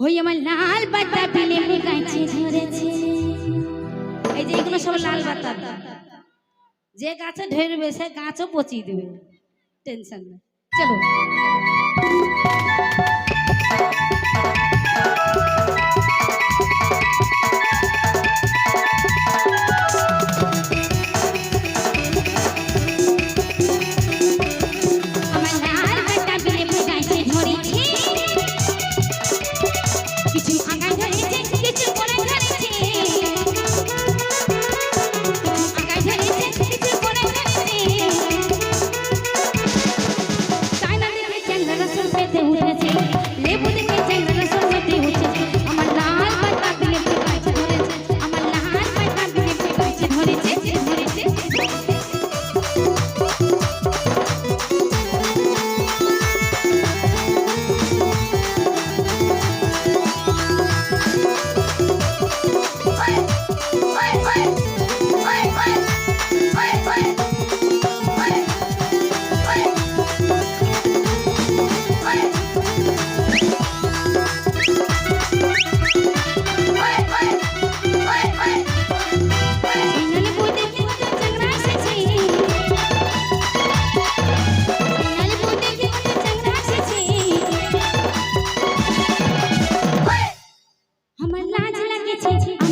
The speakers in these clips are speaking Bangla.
ওই আমার লাল পাতা বিলে গাছে ধরেছে। এই যে এগুলো সব লাল পাতা। যে গাছে ধরবে, সে গাছও পচিয়ে দেবে। টেনশন নেই। চলো। Chạy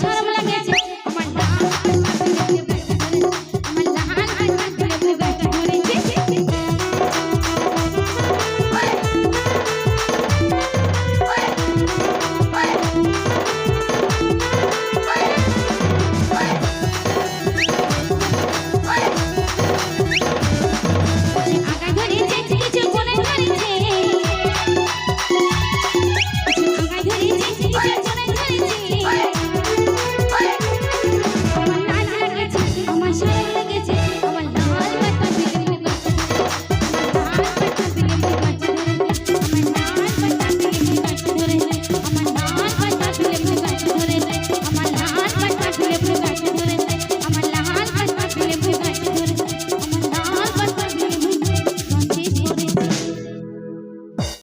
সারা